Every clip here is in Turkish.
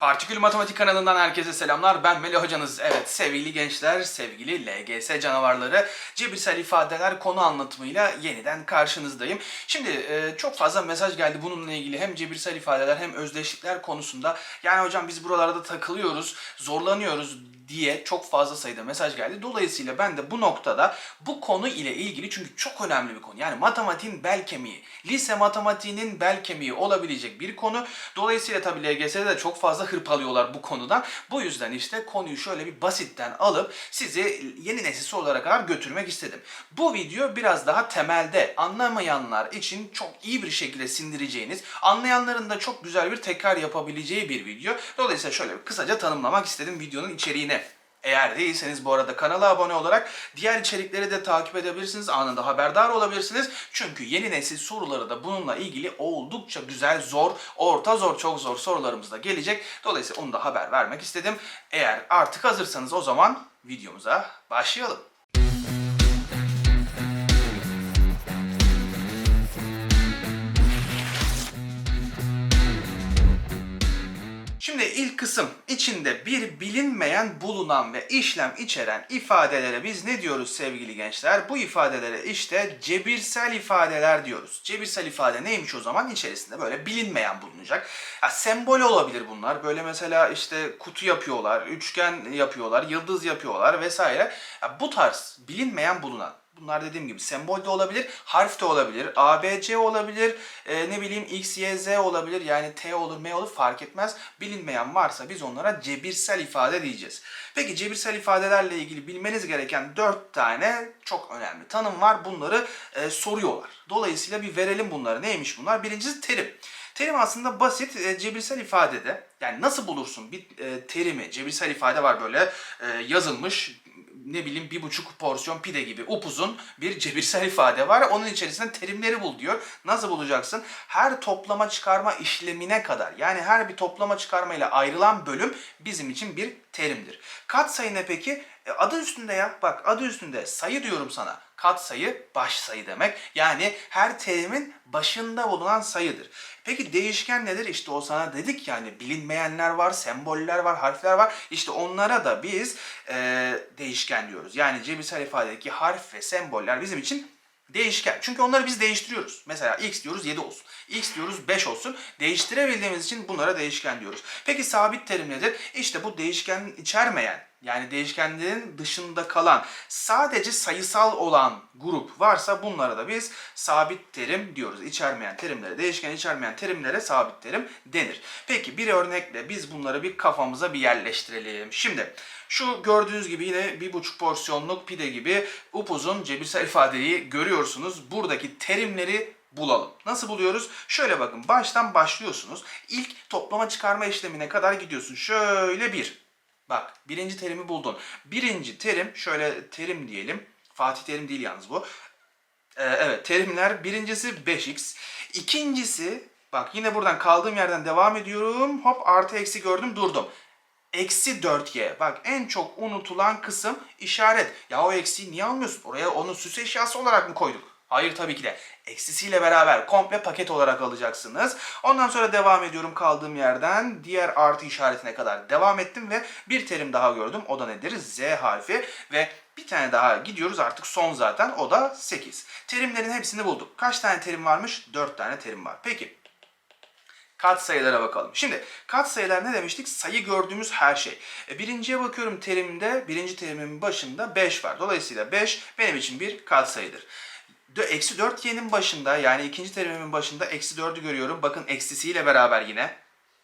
Partikül Matematik kanalından herkese selamlar. Ben Melih hocanız. Evet sevgili gençler, sevgili LGS canavarları, cebirsel ifadeler konu anlatımıyla yeniden karşınızdayım. Şimdi e, çok fazla mesaj geldi bununla ilgili hem cebirsel ifadeler hem özdeşlikler konusunda. Yani hocam biz buralarda takılıyoruz, zorlanıyoruz diye çok fazla sayıda mesaj geldi. Dolayısıyla ben de bu noktada bu konu ile ilgili çünkü çok önemli bir konu. Yani matematiğin bel kemiği, lise matematiğinin bel kemiği olabilecek bir konu. Dolayısıyla tabii LGS'de de çok fazla hırpalıyorlar bu konudan. Bu yüzden işte konuyu şöyle bir basitten alıp sizi yeni nesil olarak kadar götürmek istedim. Bu video biraz daha temelde anlamayanlar için çok iyi bir şekilde sindireceğiniz, anlayanların da çok güzel bir tekrar yapabileceği bir video. Dolayısıyla şöyle kısaca tanımlamak istedim videonun içeriğine. Eğer değilseniz bu arada kanala abone olarak diğer içerikleri de takip edebilirsiniz. Anında haberdar olabilirsiniz. Çünkü yeni nesil soruları da bununla ilgili oldukça güzel, zor, orta zor, çok zor sorularımız da gelecek. Dolayısıyla onu da haber vermek istedim. Eğer artık hazırsanız o zaman videomuza başlayalım. İlk kısım içinde bir bilinmeyen bulunan ve işlem içeren ifadelere biz ne diyoruz sevgili gençler? Bu ifadelere işte cebirsel ifadeler diyoruz. Cebirsel ifade neymiş o zaman? İçerisinde böyle bilinmeyen bulunacak. Ha, sembol olabilir bunlar. Böyle mesela işte kutu yapıyorlar, üçgen yapıyorlar, yıldız yapıyorlar vesaire. Ha, bu tarz bilinmeyen bulunan Bunlar dediğim gibi sembol de olabilir, harf de olabilir, A, B, C olabilir, e, ne bileyim X, Y, Z olabilir. Yani T olur, M olur fark etmez. Bilinmeyen varsa biz onlara cebirsel ifade diyeceğiz. Peki cebirsel ifadelerle ilgili bilmeniz gereken 4 tane çok önemli tanım var. Bunları e, soruyorlar. Dolayısıyla bir verelim bunları. Neymiş bunlar? Birincisi terim. Terim aslında basit e, cebirsel ifadede yani nasıl bulursun bir e, terimi cebirsel ifade var böyle e, yazılmış ne bileyim bir buçuk porsiyon pide gibi upuzun bir cebirsel ifade var. Onun içerisinde terimleri bul diyor. Nasıl bulacaksın? Her toplama çıkarma işlemine kadar yani her bir toplama çıkarma ile ayrılan bölüm bizim için bir terimdir. Katsayı ne peki? E, adı üstünde ya. Bak adı üstünde. Sayı diyorum sana. Katsayı baş sayı demek. Yani her terimin başında bulunan sayıdır. Peki değişken nedir? İşte o sana dedik yani bilinmeyenler var, semboller var, harfler var. İşte onlara da biz e, değişken diyoruz. Yani cebirsel ifadedeki harf ve semboller bizim için değişken. Çünkü onları biz değiştiriyoruz. Mesela x diyoruz 7 olsun. x diyoruz 5 olsun. Değiştirebildiğimiz için bunlara değişken diyoruz. Peki sabit terim nedir? İşte bu değişken içermeyen yani değişkenlerin dışında kalan sadece sayısal olan grup varsa bunlara da biz sabit terim diyoruz. İçermeyen terimlere, değişken içermeyen terimlere sabit terim denir. Peki bir örnekle biz bunları bir kafamıza bir yerleştirelim. Şimdi şu gördüğünüz gibi yine bir buçuk porsiyonluk pide gibi upuzun cebirsel ifadeyi görüyorsunuz. Buradaki terimleri bulalım. Nasıl buluyoruz? Şöyle bakın baştan başlıyorsunuz. İlk toplama çıkarma işlemine kadar gidiyorsun. Şöyle bir. Bak birinci terimi buldun. Birinci terim şöyle terim diyelim. Fatih terim değil yalnız bu. Ee, evet terimler birincisi 5x. İkincisi bak yine buradan kaldığım yerden devam ediyorum. Hop artı eksi gördüm durdum. Eksi 4y. Bak en çok unutulan kısım işaret. Ya o eksiği niye almıyorsun? Oraya onun süs eşyası olarak mı koyduk? Hayır tabii ki de. Eksisiyle beraber komple paket olarak alacaksınız. Ondan sonra devam ediyorum kaldığım yerden. Diğer artı işaretine kadar devam ettim ve bir terim daha gördüm. O da nedir? Z harfi ve bir tane daha gidiyoruz artık son zaten. O da 8. Terimlerin hepsini bulduk. Kaç tane terim varmış? 4 tane terim var. Peki Katsayılara bakalım. Şimdi katsayılar ne demiştik? Sayı gördüğümüz her şey. E, birinciye bakıyorum terimde, birinci terimin başında 5 var. Dolayısıyla 5 benim için bir katsayıdır. Dö- Eksi 4y'nin başında yani ikinci terimimin başında eksi 4'ü görüyorum. Bakın eksisiyle beraber yine.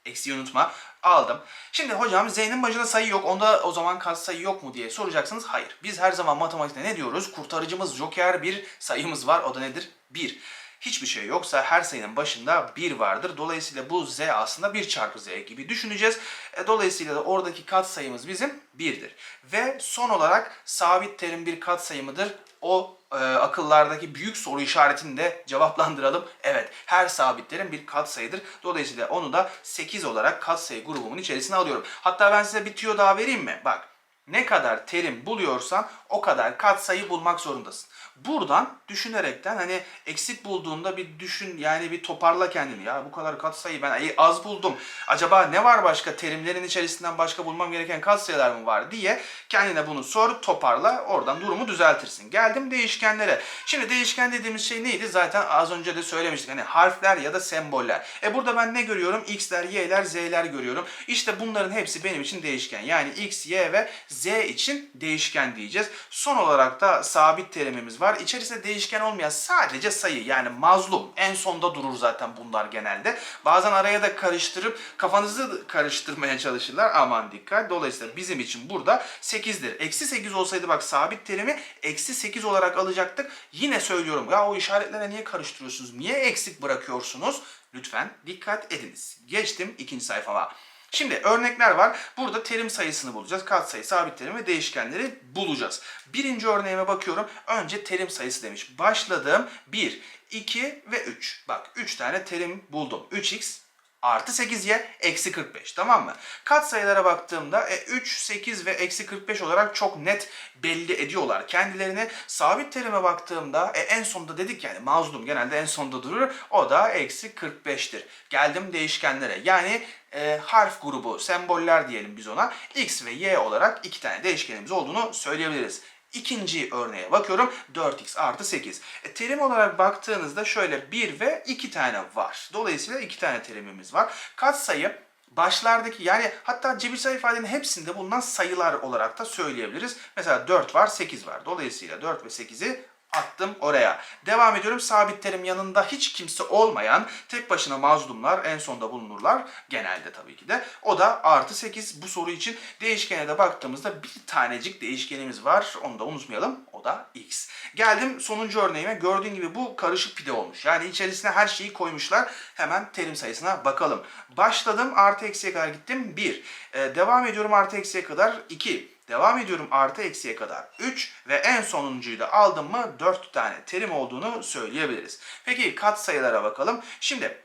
Eksiyi unutma. Aldım. Şimdi hocam z'nin başında sayı yok. Onda o zaman katsayı yok mu diye soracaksınız. Hayır. Biz her zaman matematikte ne diyoruz? Kurtarıcımız joker bir sayımız var. O da nedir? 1 hiçbir şey yoksa her sayının başında 1 vardır. Dolayısıyla bu z aslında 1 çarpı z gibi düşüneceğiz. E, Dolayısıyla da oradaki katsayımız bizim 1'dir. Ve son olarak sabit terim bir katsayımıdır. O e, akıllardaki büyük soru işaretini de cevaplandıralım. Evet her sabit terim bir katsayıdır. Dolayısıyla onu da 8 olarak katsayı grubumun içerisine alıyorum. Hatta ben size bir tüyo daha vereyim mi? Bak ne kadar terim buluyorsan o kadar katsayı bulmak zorundasın. Buradan düşünerekten hani eksik bulduğunda bir düşün yani bir toparla kendini. Ya bu kadar katsayı ben az buldum. Acaba ne var başka terimlerin içerisinden başka bulmam gereken katsayılar mı var diye kendine bunu sor toparla oradan durumu düzeltirsin. Geldim değişkenlere. Şimdi değişken dediğimiz şey neydi? Zaten az önce de söylemiştik. Hani harfler ya da semboller. E burada ben ne görüyorum? X'ler, Y'ler, Z'ler görüyorum. İşte bunların hepsi benim için değişken. Yani X, Y ve Z için değişken diyeceğiz. Son olarak da sabit terimimiz var. İçerisinde değişken olmayan sadece sayı yani mazlum. En sonda durur zaten bunlar genelde. Bazen araya da karıştırıp kafanızı karıştırmaya çalışırlar. Aman dikkat. Dolayısıyla bizim için burada 8'dir. Eksi 8 olsaydı bak sabit terimi eksi 8 olarak alacaktık. Yine söylüyorum ya o işaretlere niye karıştırıyorsunuz? Niye eksik bırakıyorsunuz? Lütfen dikkat ediniz. Geçtim ikinci sayfama. Şimdi örnekler var. Burada terim sayısını bulacağız. Katsayı, sabit terim ve değişkenleri bulacağız. Birinci örneğime bakıyorum. Önce terim sayısı demiş. Başladım. 1, 2 ve 3. Bak 3 tane terim buldum. 3x artı 8y eksi 45 tamam mı? Katsayılara baktığımda e, 3, 8 ve eksi 45 olarak çok net belli ediyorlar kendilerini. Sabit terime baktığımda e, en sonda dedik yani mazlum genelde en sonda durur. O da eksi 45'tir. Geldim değişkenlere yani e, harf grubu, semboller diyelim biz ona. X ve Y olarak iki tane değişkenimiz olduğunu söyleyebiliriz. İkinci örneğe bakıyorum. 4x artı 8. E, terim olarak baktığınızda şöyle 1 ve 2 tane var. Dolayısıyla 2 tane terimimiz var. Katsayı başlardaki yani hatta cebirsel ifadenin hepsinde bulunan sayılar olarak da söyleyebiliriz. Mesela 4 var, 8 var. Dolayısıyla 4 ve 8'i attım oraya. Devam ediyorum. Sabit terim yanında hiç kimse olmayan tek başına mazlumlar en sonda bulunurlar. Genelde tabii ki de. O da artı 8 bu soru için değişkene de baktığımızda bir tanecik değişkenimiz var. Onu da unutmayalım. O da x. Geldim sonuncu örneğime. Gördüğün gibi bu karışık pide olmuş. Yani içerisine her şeyi koymuşlar. Hemen terim sayısına bakalım. Başladım. Artı eksiye kadar gittim. 1. Ee, devam ediyorum artı eksiye kadar 2. Devam ediyorum artı eksiye kadar 3 ve en sonuncuyu da aldım mı 4 tane terim olduğunu söyleyebiliriz. Peki katsayılara bakalım. Şimdi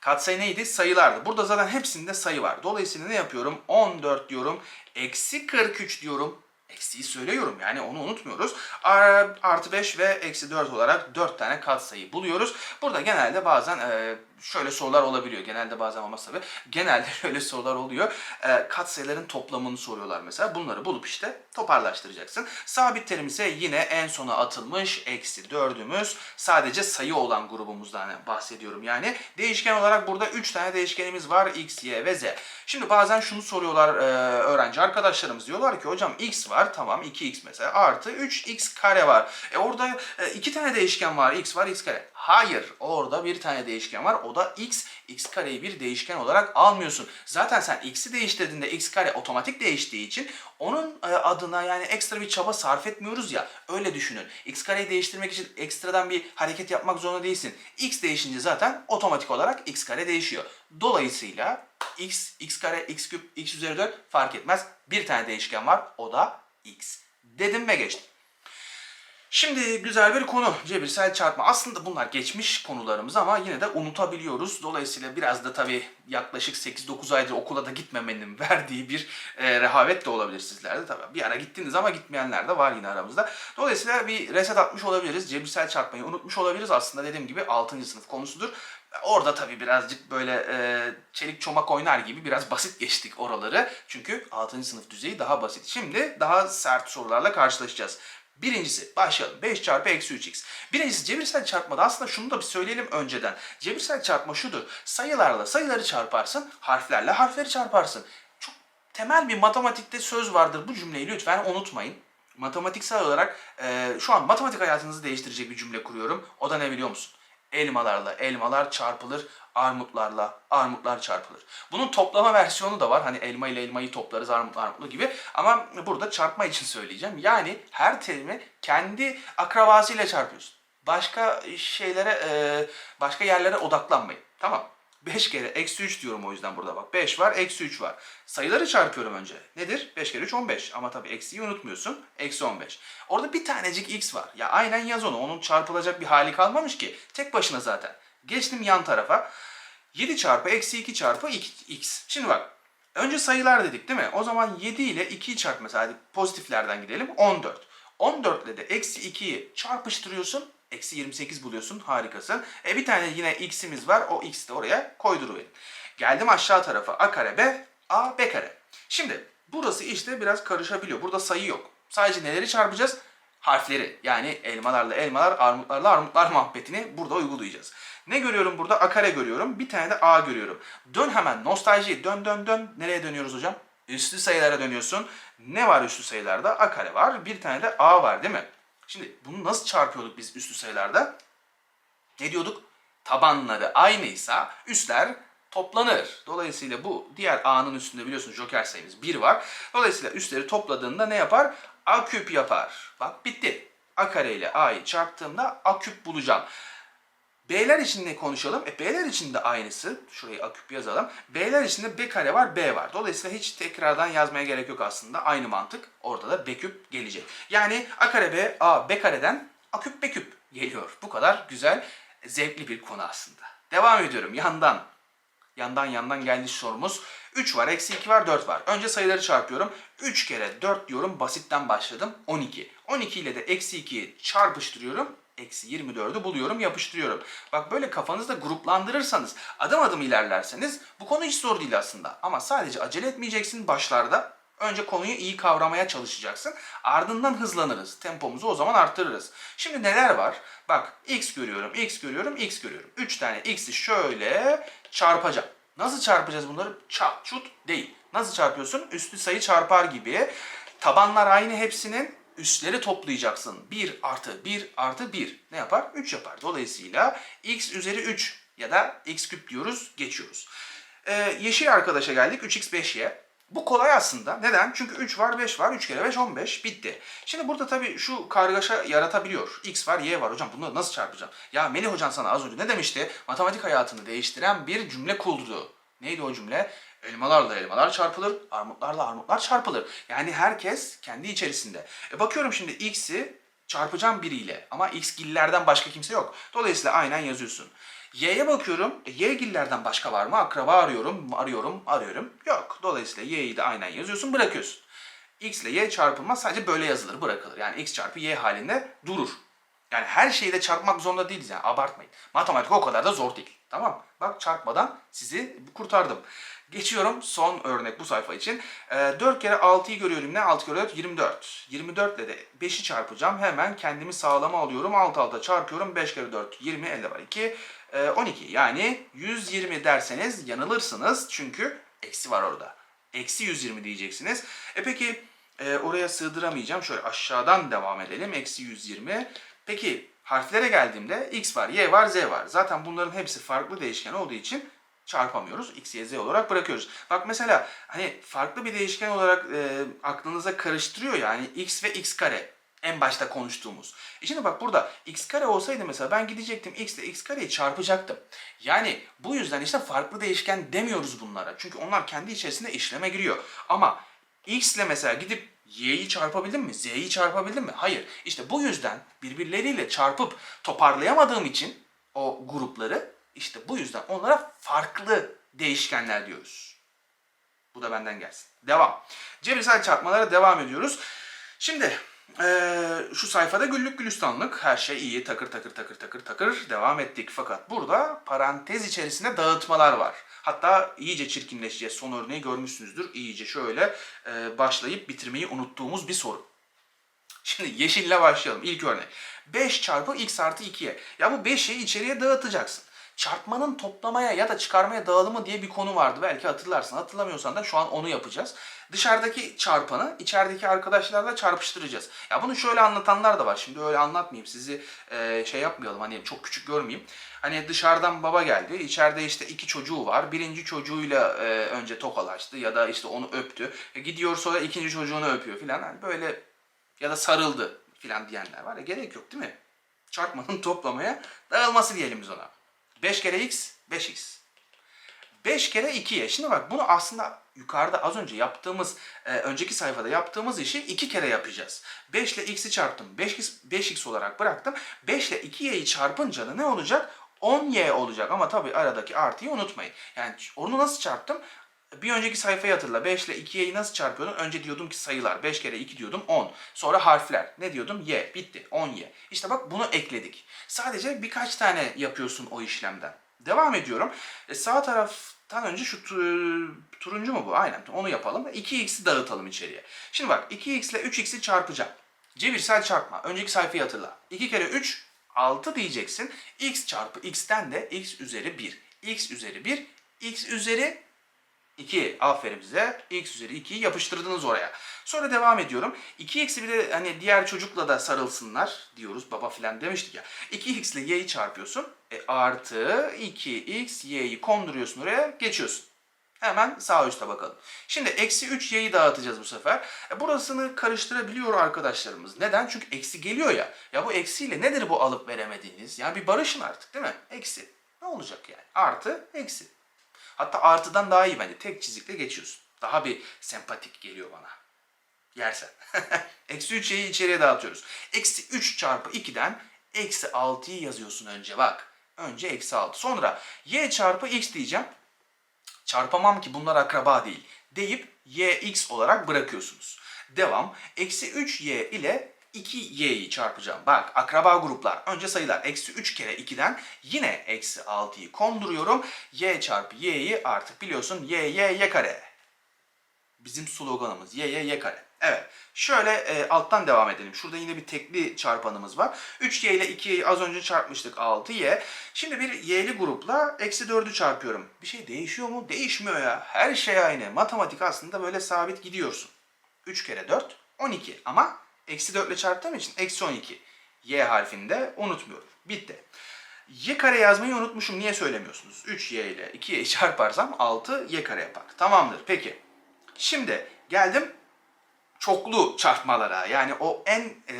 katsayı neydi? Sayılardı. Burada zaten hepsinde sayı var. Dolayısıyla ne yapıyorum? 14 diyorum. Eksi 43 diyorum. Eksiği söylüyorum yani onu unutmuyoruz. Ar- Artı 5 ve eksi 4 olarak 4 tane katsayı buluyoruz. Burada genelde bazen e, şöyle sorular olabiliyor. Genelde bazen olmaz tabii. Genelde şöyle sorular oluyor. E, katsayıların toplamını soruyorlar mesela. Bunları bulup işte toparlaştıracaksın. Sabit terim ise yine en sona atılmış eksi 4'ümüz. Sadece sayı olan grubumuzdan bahsediyorum yani. Değişken olarak burada 3 tane değişkenimiz var. X, Y ve Z. Şimdi bazen şunu soruyorlar e, öğrenci arkadaşlarımız. Diyorlar ki hocam X var tamam 2X mesela artı 3X kare var. E orada e, iki tane değişken var. X var X kare. Hayır orada bir tane değişken var. O da X. X kareyi bir değişken olarak almıyorsun. Zaten sen X'i değiştirdiğinde X kare otomatik değiştiği için onun e, adına yani ekstra bir çaba sarf etmiyoruz ya. Öyle düşünün. X kareyi değiştirmek için ekstradan bir hareket yapmak zorunda değilsin. X değişince zaten otomatik olarak X kare değişiyor. Dolayısıyla X, X kare, X küp, X üzeri 4 fark etmez. Bir tane değişken var. O da X. Dedim ve geçtim. Şimdi güzel bir konu cebirsel çarpma. Aslında bunlar geçmiş konularımız ama yine de unutabiliyoruz. Dolayısıyla biraz da tabii yaklaşık 8-9 aydır okula da gitmemenin verdiği bir e, rehavet de olabilir sizlerde. Tabii bir ara gittiniz ama gitmeyenler de var yine aramızda. Dolayısıyla bir reset atmış olabiliriz. Cebirsel çarpmayı unutmuş olabiliriz. Aslında dediğim gibi 6. sınıf konusudur. Orada tabii birazcık böyle e, çelik çomak oynar gibi biraz basit geçtik oraları. Çünkü 6. sınıf düzeyi daha basit. Şimdi daha sert sorularla karşılaşacağız. Birincisi başlayalım. 5 çarpı eksi 3x. Birincisi cebirsel çarpmada aslında şunu da bir söyleyelim önceden. Cebirsel çarpma şudur. Sayılarla sayıları çarparsın, harflerle harfleri çarparsın. Çok temel bir matematikte söz vardır. Bu cümleyi lütfen unutmayın. Matematiksel olarak e, şu an matematik hayatınızı değiştirecek bir cümle kuruyorum. O da ne biliyor musun? Elmalarla elmalar çarpılır, armutlarla armutlar çarpılır. Bunun toplama versiyonu da var. Hani elma ile elmayı toplarız armutla armutlu gibi. Ama burada çarpma için söyleyeceğim. Yani her terimi kendi akrabasıyla çarpıyorsun. Başka şeylere, e, başka yerlere odaklanmayın. Tamam. 5 kere eksi 3 diyorum o yüzden burada bak. 5 var, eksi 3 var. Sayıları çarpıyorum önce. Nedir? 5 kere 3 15. Ama tabii eksiyi unutmuyorsun. Eksi 15. Orada bir tanecik x var. Ya aynen yaz onu. Onun çarpılacak bir hali kalmamış ki. Tek başına zaten. Geçtim yan tarafa. 7 çarpı eksi 2 çarpı x. Şimdi bak. Önce sayılar dedik değil mi? O zaman 7 ile 2'yi çarp mesela hadi pozitiflerden gidelim 14. 14 ile de eksi 2'yi çarpıştırıyorsun. Eksi 28 buluyorsun. Harikasın. E bir tane yine x'imiz var. O x'i de oraya koyduruverin. Geldim aşağı tarafa. A kare B, A B kare. Şimdi burası işte biraz karışabiliyor. Burada sayı yok. Sadece neleri çarpacağız? Harfleri. Yani elmalarla elmalar, armutlarla armutlar muhabbetini burada uygulayacağız. Ne görüyorum burada? A kare görüyorum. Bir tane de A görüyorum. Dön hemen nostalji. Dön dön dön. Nereye dönüyoruz hocam? Üslü sayılara dönüyorsun. Ne var üslü sayılarda? A kare var. Bir tane de A var değil mi? Şimdi bunu nasıl çarpıyorduk biz üslü sayılarda? Ne diyorduk? Tabanları aynıysa üstler toplanır. Dolayısıyla bu diğer A'nın üstünde biliyorsunuz joker sayımız 1 var. Dolayısıyla üstleri topladığında ne yapar? A küp yapar. Bak bitti. A kare ile A'yı çarptığımda A küp bulacağım. B'ler için ne konuşalım? E B'ler için de aynısı. Şurayı A küp yazalım. B'ler için de B kare var, B var. Dolayısıyla hiç tekrardan yazmaya gerek yok aslında. Aynı mantık. Orada da B küp gelecek. Yani A kare B, A B kareden A küp B küp geliyor. Bu kadar güzel, zevkli bir konu aslında. Devam ediyorum yandan. Yandan yandan geldi sorumuz. 3 var, eksi 2 var, 4 var. Önce sayıları çarpıyorum. 3 kere 4 diyorum. Basitten başladım. 12. 12 ile de eksi 2'yi çarpıştırıyorum. Eksi 24'ü buluyorum, yapıştırıyorum. Bak böyle kafanızda gruplandırırsanız, adım adım ilerlerseniz bu konu hiç zor değil aslında. Ama sadece acele etmeyeceksin başlarda. Önce konuyu iyi kavramaya çalışacaksın. Ardından hızlanırız. Tempomuzu o zaman arttırırız. Şimdi neler var? Bak x görüyorum, x görüyorum, x görüyorum. 3 tane x'i şöyle çarpacağım. Nasıl çarpacağız bunları? Çat, çut değil. Nasıl çarpıyorsun? Üslü sayı çarpar gibi. Tabanlar aynı hepsinin. Üstleri toplayacaksın. 1 artı 1 artı 1 ne yapar? 3 yapar. Dolayısıyla x üzeri 3 ya da x küp diyoruz, geçiyoruz. Ee, yeşil arkadaşa geldik. 3x 5y. Bu kolay aslında. Neden? Çünkü 3 var, 5 var. 3 kere 5, 15. Bitti. Şimdi burada tabii şu kargaşa yaratabiliyor. X var, Y var. Hocam bunları nasıl çarpacağım? Ya Melih Hocan sana az önce ne demişti? Matematik hayatını değiştiren bir cümle kurdu. Neydi o cümle? Elmalarla elmalar çarpılır, armutlarla armutlar çarpılır. Yani herkes kendi içerisinde. E bakıyorum şimdi x'i çarpacağım biriyle ama x gillerden başka kimse yok. Dolayısıyla aynen yazıyorsun. Y'ye bakıyorum. E, y gillerden başka var mı? Akraba arıyorum, arıyorum, arıyorum. Yok. Dolayısıyla y'yi de aynen yazıyorsun, bırakıyorsun. x ile y çarpılmaz sadece böyle yazılır, bırakılır. Yani x çarpı y halinde durur. Yani her şeyi de çarpmak zorunda değiliz yani abartmayın. Matematik o kadar da zor değil. Tamam Bak çarpmadan sizi kurtardım. Geçiyorum son örnek bu sayfa için. Ee, 4 kere 6'yı görüyorum. Ne 6 kere 4? 24. 24 ile de 5'i çarpacağım. Hemen kendimi sağlama alıyorum. 6 6'a çarpıyorum. 5 kere 4 20 elde var 2. Ee, 12 yani 120 derseniz yanılırsınız. Çünkü eksi var orada. Eksi 120 diyeceksiniz. E peki e, oraya sığdıramayacağım. Şöyle aşağıdan devam edelim. Eksi 120. Peki harflere geldiğimde x var, y var, z var. Zaten bunların hepsi farklı değişken olduğu için çarpamıyoruz. X, Y, Z olarak bırakıyoruz. Bak mesela hani farklı bir değişken olarak e, aklınıza karıştırıyor ya hani x ve x kare en başta konuştuğumuz. E şimdi bak burada x kare olsaydı mesela ben gidecektim x ile x kareyi çarpacaktım. Yani bu yüzden işte farklı değişken demiyoruz bunlara. Çünkü onlar kendi içerisinde işleme giriyor. Ama x ile mesela gidip y'yi çarpabildim mi? z'yi çarpabildim mi? Hayır. İşte bu yüzden birbirleriyle çarpıp toparlayamadığım için o grupları işte bu yüzden onlara farklı değişkenler diyoruz. Bu da benden gelsin. Devam. Cebirsel çarpmalara devam ediyoruz. Şimdi eee, şu sayfada güllük gülistanlık her şey iyi takır takır takır takır takır devam ettik. Fakat burada parantez içerisinde dağıtmalar var. Hatta iyice çirkinleşeceğiz. Son örneği görmüşsünüzdür. İyice şöyle eee, başlayıp bitirmeyi unuttuğumuz bir soru. Şimdi yeşille başlayalım. İlk örnek. 5 çarpı x artı 2'ye. Ya bu 5'i içeriye dağıtacaksın. Çarpmanın toplamaya ya da çıkarmaya dağılımı diye bir konu vardı. Belki hatırlarsın. Hatırlamıyorsan da şu an onu yapacağız. Dışarıdaki çarpanı içerideki arkadaşlarla çarpıştıracağız. Ya bunu şöyle anlatanlar da var. Şimdi öyle anlatmayayım. Sizi e, şey yapmayalım. Hani çok küçük görmeyeyim. Hani dışarıdan baba geldi. İçeride işte iki çocuğu var. Birinci çocuğuyla e, önce tokalaştı ya da işte onu öptü. E, gidiyor sonra ikinci çocuğunu öpüyor filan. Hani böyle ya da sarıldı filan diyenler var ya gerek yok değil mi? Çarpmanın toplamaya dağılması diyelim biz ona. 5 kere x 5x. 5 kere 2'ye. Şimdi bak bunu aslında yukarıda az önce yaptığımız, e, önceki sayfada yaptığımız işi 2 kere yapacağız. 5 ile x'i çarptım. 5x, 5x olarak bıraktım. 5 ile 2y'yi çarpınca da ne olacak? 10y olacak ama tabii aradaki artıyı unutmayın. Yani onu nasıl çarptım? Bir önceki sayfayı hatırla. 5 ile 2y'yi nasıl çarpıyordun? Önce diyordum ki sayılar. 5 kere 2 diyordum 10. Sonra harfler. Ne diyordum? Y. Bitti. 10y. İşte bak bunu ekledik. Sadece birkaç tane yapıyorsun o işlemden. Devam ediyorum. E, sağ taraftan önce şu tu- turuncu mu bu? Aynen. Onu yapalım. 2x'i dağıtalım içeriye. Şimdi bak 2x ile 3x'i çarpacağım. Cebirsel çarpma. Önceki sayfayı hatırla. 2 kere 3 6 diyeceksin. x çarpı x'ten de x üzeri 1. x üzeri 1. x üzeri 2. Aferin size. X üzeri 2'yi yapıştırdınız oraya. Sonra devam ediyorum. 2x'i bir de hani diğer çocukla da sarılsınlar diyoruz. Baba filan demiştik ya. 2x ile y'yi çarpıyorsun. E, artı 2x y'yi konduruyorsun oraya geçiyorsun. Hemen sağ üstte bakalım. Şimdi eksi 3 y'yi dağıtacağız bu sefer. E, burasını karıştırabiliyor arkadaşlarımız. Neden? Çünkü eksi geliyor ya. Ya bu eksiyle nedir bu alıp veremediğiniz? Ya bir barışın artık değil mi? Eksi. Ne olacak yani? Artı, eksi. Hatta artıdan daha iyi bence. Tek çizikle geçiyorsun. Daha bir sempatik geliyor bana. Yersen. eksi 3 y'yi içeriye dağıtıyoruz. Eksi 3 çarpı 2'den eksi 6'yı yazıyorsun önce bak. Önce eksi 6. Sonra y çarpı x diyeceğim. Çarpamam ki bunlar akraba değil. Deyip yx olarak bırakıyorsunuz. Devam. Eksi 3y ile 2y'yi çarpacağım. Bak akraba gruplar. Önce sayılar. Eksi 3 kere 2'den yine eksi 6'yı konduruyorum. y çarpı y'yi artık biliyorsun y y y kare. Bizim sloganımız y y y kare. Evet. Şöyle e, alttan devam edelim. Şurada yine bir tekli çarpanımız var. 3y ile 2y'yi az önce çarpmıştık 6y. Şimdi bir y'li grupla eksi 4'ü çarpıyorum. Bir şey değişiyor mu? Değişmiyor ya. Her şey aynı. Matematik aslında böyle sabit gidiyorsun. 3 kere 4 12 ama eksi 4 ile çarptığım için eksi 12. Y harfini de unutmuyorum. Bitti. Y kare yazmayı unutmuşum. Niye söylemiyorsunuz? 3y ile 2y'yi çarparsam 6 y kare yapar. Tamamdır. Peki. Şimdi geldim çoklu çarpmalara. Yani o en e,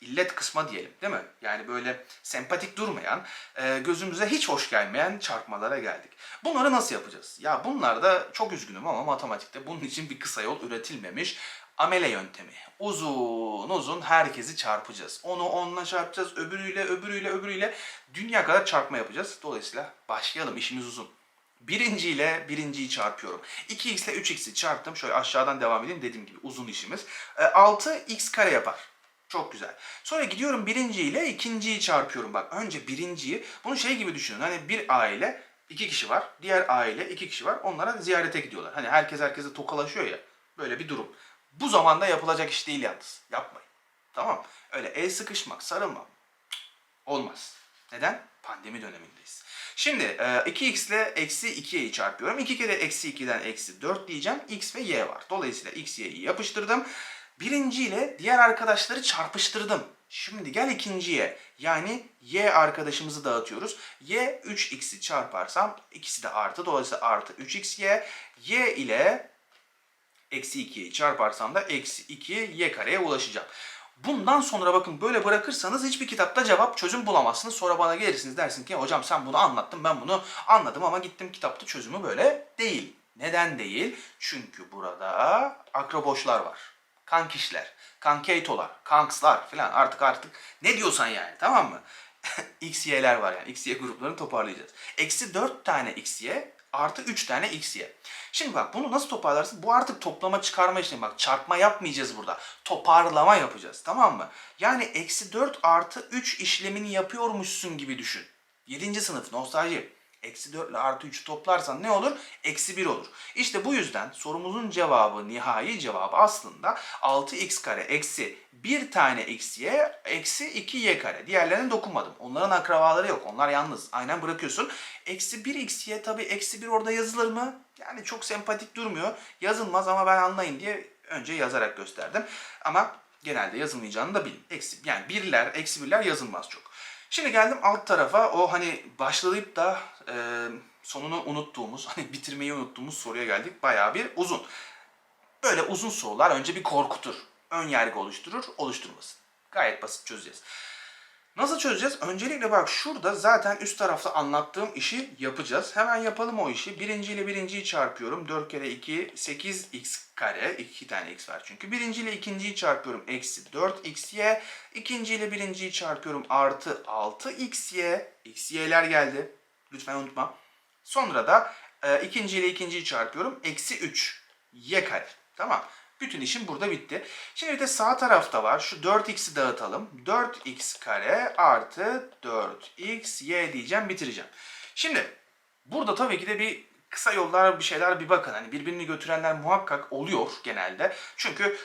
illet kısma diyelim değil mi? Yani böyle sempatik durmayan, e, gözümüze hiç hoş gelmeyen çarpmalara geldik. Bunları nasıl yapacağız? Ya bunlar da çok üzgünüm ama matematikte bunun için bir kısa yol üretilmemiş. Amele yöntemi. Uzun uzun herkesi çarpacağız. Onu onunla çarpacağız, öbürüyle, öbürüyle, öbürüyle. Dünya kadar çarpma yapacağız. Dolayısıyla başlayalım. İşimiz uzun. Birinci ile birinciyi çarpıyorum. 2x ile 3x'i çarptım. Şöyle aşağıdan devam edeyim. Dediğim gibi uzun işimiz. E, 6x kare yapar. Çok güzel. Sonra gidiyorum birinci ile ikinciyi çarpıyorum. Bak önce birinciyi, bunu şey gibi düşünün. Hani bir aile, iki kişi var. Diğer aile, iki kişi var. Onlara ziyarete gidiyorlar. Hani herkes herkese tokalaşıyor ya. Böyle bir durum. Bu zamanda yapılacak iş değil yalnız. Yapmayın. Tamam. Öyle el sıkışmak, sarılmak olmaz. Neden? Pandemi dönemindeyiz. Şimdi e, 2x ile eksi 2y'yi çarpıyorum. 2 kere eksi 2'den eksi 4 diyeceğim. x ve y var. Dolayısıyla x, y'yi yapıştırdım. Birinci ile diğer arkadaşları çarpıştırdım. Şimdi gel ikinciye. Yani y arkadaşımızı dağıtıyoruz. y 3x'i çarparsam ikisi de artı. Dolayısıyla artı 3xy. y ile eksi 2'yi çarparsam da eksi 2 y kareye ulaşacağım. Bundan sonra bakın böyle bırakırsanız hiçbir kitapta cevap çözüm bulamazsınız. Sonra bana gelirsiniz dersin ki hocam sen bunu anlattın ben bunu anladım ama gittim kitapta çözümü böyle değil. Neden değil? Çünkü burada akroboşlar var. Kankişler, kankeytolar, kankslar falan artık artık ne diyorsan yani tamam mı? XY'ler var yani. XY gruplarını toparlayacağız. Eksi 4 tane XY artı 3 tane XY. Şimdi bak bunu nasıl toparlarsın? Bu artık toplama çıkarma işlemi. Bak çarpma yapmayacağız burada. Toparlama yapacağız. Tamam mı? Yani eksi 4 artı 3 işlemini yapıyormuşsun gibi düşün. 7. sınıf nostalji. Eksi 4 ile artı 3'ü toplarsan ne olur? Eksi 1 olur. İşte bu yüzden sorumuzun cevabı, nihai cevabı aslında 6x kare eksi 1 tane xy eksi 2y kare. Diğerlerine dokunmadım. Onların akrabaları yok. Onlar yalnız. Aynen bırakıyorsun. Eksi 1 xy tabii eksi 1 orada yazılır mı? Yani çok sempatik durmuyor. Yazılmaz ama ben anlayın diye önce yazarak gösterdim. Ama genelde yazılmayacağını da bilin. Eksi, yani birler, eksi birler yazılmaz çok. Şimdi geldim alt tarafa o hani başlayıp da e, sonunu unuttuğumuz, hani bitirmeyi unuttuğumuz soruya geldik. Bayağı bir uzun. Böyle uzun sorular önce bir korkutur. Ön yargı oluşturur, oluşturmasın. Gayet basit çözeceğiz. Nasıl çözeceğiz? Öncelikle bak şurada zaten üst tarafta anlattığım işi yapacağız. Hemen yapalım o işi. Birinci ile birinciyi çarpıyorum. 4 kere 2, 8x kare. 2 tane x var çünkü. Birinci ile ikinciyi çarpıyorum. Eksi 4xy. İkinci ile birinciyi çarpıyorum. Artı 6xy. xy'ler geldi. Lütfen unutma. Sonra da E, ikinci ile ikinciyi çarpıyorum. Eksi 3 y kare. Tamam. Bütün işim burada bitti. Şimdi bir de sağ tarafta var. Şu 4x'i dağıtalım. 4x kare artı 4xy diyeceğim bitireceğim. Şimdi burada tabii ki de bir kısa yollar bir şeyler bir bakın. Hani birbirini götürenler muhakkak oluyor genelde. Çünkü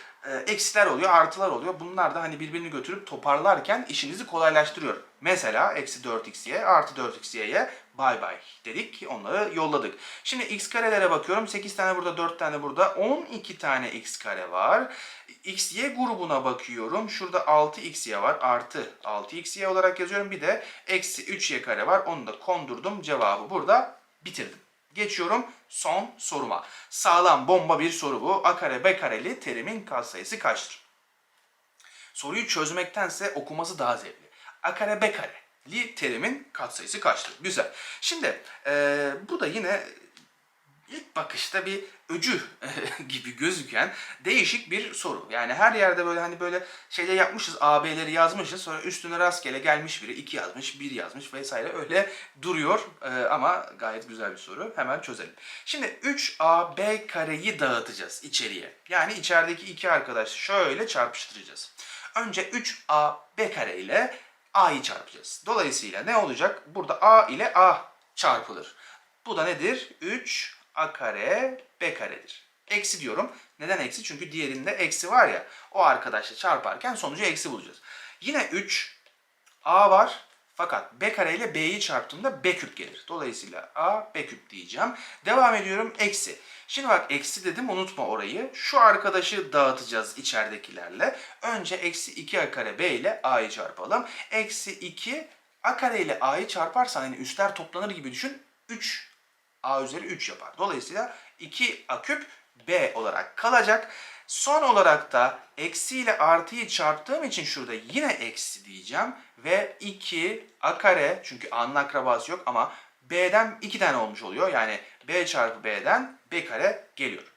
eksiler oluyor, artılar oluyor. Bunlar da hani birbirini götürüp toparlarken işinizi kolaylaştırıyor. Mesela eksi 4xy artı 4xy'ye bay bay dedik. Onları yolladık. Şimdi x karelere bakıyorum. 8 tane burada, 4 tane burada. 12 tane x kare var. xy grubuna bakıyorum. Şurada 6xy var. Artı 6xy olarak yazıyorum. Bir de eksi 3y kare var. Onu da kondurdum. Cevabı burada bitirdim. Geçiyorum son soruma. Sağlam bomba bir soru bu. A kare B kareli terimin katsayısı kaçtır? Soruyu çözmektense okuması daha zevkli. A kare B kareli terimin katsayısı kaçtır? Güzel. Şimdi eee, bu da yine ilk bakışta bir öcü gibi gözüken değişik bir soru. Yani her yerde böyle hani böyle şeyler yapmışız, AB'leri yazmışız. Sonra üstüne rastgele gelmiş biri 2 yazmış, 1 yazmış vesaire öyle duruyor. Ee, ama gayet güzel bir soru. Hemen çözelim. Şimdi 3AB kareyi dağıtacağız içeriye. Yani içerideki iki arkadaşı şöyle çarpıştıracağız. Önce 3AB kare ile A'yı çarpacağız. Dolayısıyla ne olacak? Burada A ile A çarpılır. Bu da nedir? 3 a kare b karedir. Eksi diyorum. Neden eksi? Çünkü diğerinde eksi var ya. O arkadaşla çarparken sonucu eksi bulacağız. Yine 3 a var. Fakat b kare ile b'yi çarptığımda b küp gelir. Dolayısıyla a b küp diyeceğim. Devam ediyorum. Eksi. Şimdi bak eksi dedim unutma orayı. Şu arkadaşı dağıtacağız içeridekilerle. Önce eksi 2 a kare b ile a'yı çarpalım. Eksi 2 a kare ile a'yı çarparsan hani üstler toplanır gibi düşün. 3 a üzeri 3 yapar. Dolayısıyla 2a küp b olarak kalacak. Son olarak da eksi ile artıyı çarptığım için şurada yine eksi diyeceğim. Ve 2 a kare çünkü a'nın akrabası yok ama b'den 2 tane olmuş oluyor. Yani b çarpı b'den b kare geliyor.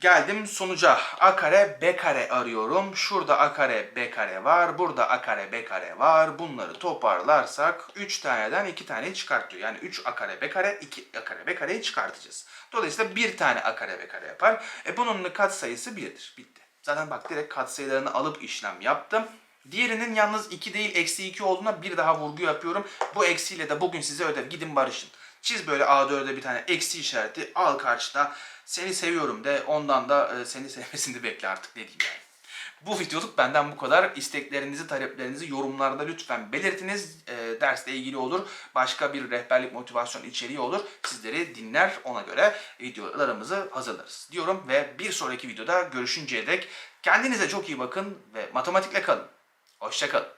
Geldim sonuca. A kare B kare arıyorum. Şurada A kare B kare var. Burada A kare B kare var. Bunları toparlarsak 3 taneden 2 tane çıkartıyor. Yani 3 A kare B kare 2 A kare B kareyi çıkartacağız. Dolayısıyla 1 tane A kare B kare yapar. E bunun katsayısı 1'dir. Bitti. Zaten bak direkt katsayılarını alıp işlem yaptım. Diğerinin yalnız 2 değil eksi 2 olduğuna bir daha vurgu yapıyorum. Bu eksiyle de bugün size ödev. Gidin barışın. Çiz böyle A4'e bir tane eksi işareti al karşıda. Seni seviyorum de ondan da e, seni sevmesini bekle artık ne diyeyim yani. Bu videoluk benden bu kadar. İsteklerinizi, taleplerinizi yorumlarda lütfen belirtiniz. E, dersle ilgili olur. Başka bir rehberlik motivasyon içeriği olur. Sizleri dinler ona göre videolarımızı hazırlarız. Diyorum ve bir sonraki videoda görüşünceye dek kendinize çok iyi bakın ve matematikle kalın. Hoşçakalın.